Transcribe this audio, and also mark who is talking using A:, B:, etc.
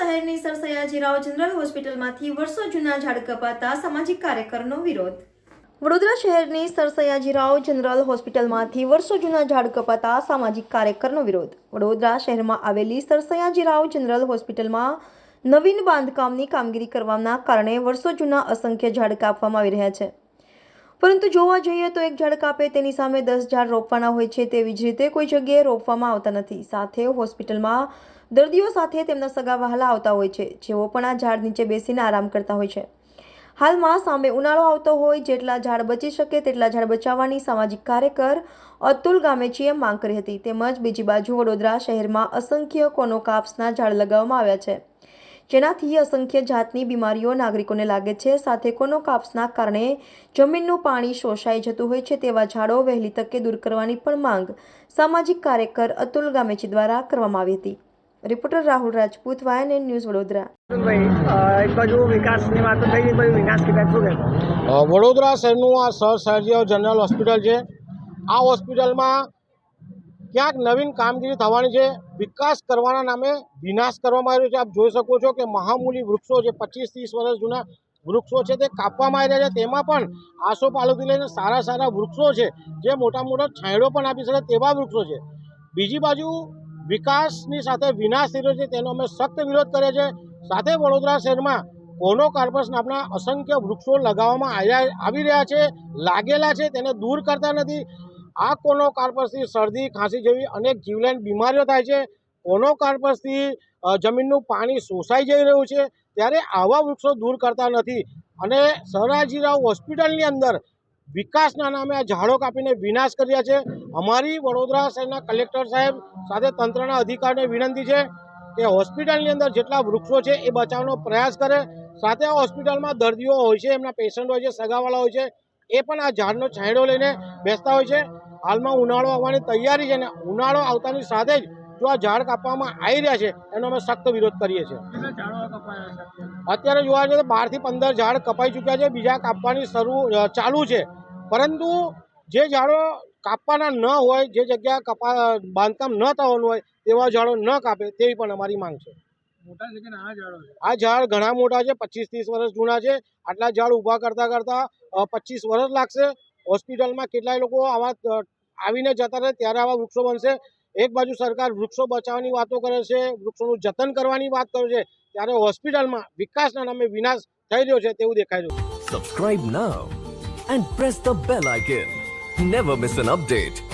A: શહેરની સરસયાજીરાવ જનરલ હોસ્પિટલમાંથી વર્ષો જૂના ઝાડ કપાતા સામાજિક કાર્યકરનો વિરોધ. વડોદરા શહેરની સરસયાજીરાવ જનરલ હોસ્પિટલમાંથી વર્ષો જૂના ઝાડ કપાતા સામાજિક કાર્યકરનો વિરોધ. વડોદરા શહેરમાં આવેલી સરસયાજીરાવ જનરલ હોસ્પિટલમાં નવીન બાંધકામની કામગીરી કરવાના કારણે વર્ષો જૂના અસંખ્ય ઝાડ કાપવામાં આવી રહ્યા છે. પરંતુ જોવા જઈએ તો એક ઝાડ કાપે તેની સામે દસ ઝાડ રોપવાના હોય છે તેવી જ રીતે કોઈ જગ્યાએ રોપવામાં આવતા નથી. સાથે હોસ્પિટલમાં દર્દીઓ સાથે તેમના સગા વહાલા આવતા હોય છે. જેઓ પણ આ ઝાડ નીચે બેસીને આરામ કરતા હોય છે. હાલમાં સામે ઉનાળો આવતો હોય જેટલા ઝાડ બચી શકે તેટલા ઝાડ બચાવવાની સામાજિક કાર્યકર અતુલ ગામેચીએ માંગ કરી હતી. તેમજ બીજી બાજુ વડોદરા શહેરમાં અસંખ્ય કોનો કાપ્સના ઝાડ લગાવવામાં આવ્યા છે. જેનાથી અસંખ્ય જાતની બીમારીઓ નાગરિકોને લાગે છે. સાથે કોનોકાપ્સના કારણે જમીનનું પાણી શોષાઈ જતું હોય છે તેવા ઝાડો વહેલી તકે દૂર કરવાની પણ માંગ સામાજિક કાર્યકર અતુલ ગામેચી દ્વારા કરવામાં આવી હતી. રિપોર્ટર રાહુલ રાજપૂત વાયન એન ન્યૂઝ વડોદરા.
B: એક બાજુ વિકાસની વાતો થઈ એક બાજુ વિકાસ કહેતા શું કહેતો
C: વડોદરા શહેરનું આ સર સર્જીઓ જનરલ હોસ્પિટલ છે. આ હોસ્પિટલમાં ક્યાંક નવીન કામગીરી થવાની છે. વિકાસ કરવાના નામે વિનાશ કરવામાં આવ્યો છે. આપ જોઈ શકો છો કે મહામૂલી વૃક્ષો છે પચીસ ત્રીસ વર્ષ જૂના વૃક્ષો છે તે કાપવામાં આવી રહ્યા છે. તેમાં પણ આસોપાલવથી લઈને સારા સારા વૃક્ષો છે. જે મોટા મોટા છાંયડો પણ આપી શકે તેવા વૃક્ષો છે. બીજી બાજુ વિકાસની સાથે વિનાશ થઈ રહ્યો છે. તેનો અમે સખ્ત વિરોધ કરીએ છીએ સાથે વડોદરા શહેરમાં કોનો કાર્પસ નામના અસંખ્ય વૃક્ષો લગાવવામાં આવ્યા આવી રહ્યા છે, લાગેલા છે. તેને દૂર કરતા નથી. આ કોનો કાર્પસથી શરદી, ખાંસી જેવી અનેક જીવલેણ બીમારીઓ થાય છે? કોનો કાર્પસથી જમીનનું પાણી શોષાઈ જઈ રહ્યું છે? ત્યારે આવા વૃક્ષો દૂર કરતા નથી. અને સયાજીરાવ હોસ્પિટલની અંદર વિકાસના નામે આ ઝાડો કાપીને વિનાશ કર્યા છે. અમારી વડોદરા શહેરના કલેક્ટર સાહેબ સાથે તંત્રના અધિકારીને વિનંતી છે કે હોસ્પિટલની અંદર જેટલા વૃક્ષો છે એ બચાવવાનો પ્રયાસ કરે. સાથે આ હોસ્પિટલમાં દર્દીઓ હોય છે, એમના પેશન્ટ હોય છે, સગાવાળા હોય છે, એ પણ આ ઝાડનો છાંયડો લઈને બેસતા હોય છે. હાલમાં ઉનાળો આવવાની તૈયારી છે ને ઉનાળો આવતાની સાથે જ જો આ ઝાડ કાપવામાં આવી રહ્યા છે એનો અમે સખ્ત વિરોધ કરીએ છીએ. અત્યારે? જોવા જઈએ તો બારથી પંદર ઝાડ કપાઈ ચૂક્યા છે બીજા કાપવાની શરૂ ચાલુ છે. પરંતુ જે ઝાડો કાપવાના ન હોય જે જગ્યા કપા બાંધકામ ન થવાનું હોય તેવા ઝાડો ન કાપે તેવી પણ અમારી માંગ છે. આ ઝાડ ઘણા મોટા છે પચીસ ત્રીસ વર્ષ જૂના છે. આટલા ઝાડ ઊભા કરતા કરતા પચીસ વર્ષ લાગશે. હોસ્પિટલમાં કેટલાય લોકો આવા આવીને જતા રહે, ત્યારે આવા વૃક્ષો બનશે એક બાજુ સરકાર વૃક્ષો બચાવવાની વાતો કરે છે, વૃક્ષોનું જતન કરવાની વાત કરે છે, ત્યારે હોસ્પિટલમાં વિકાસના નામે વિનાશ થઈ રહ્યો છે તેવું દેખાય રહ્યું
D: Subscribe now and press the bell icon. Never miss an update.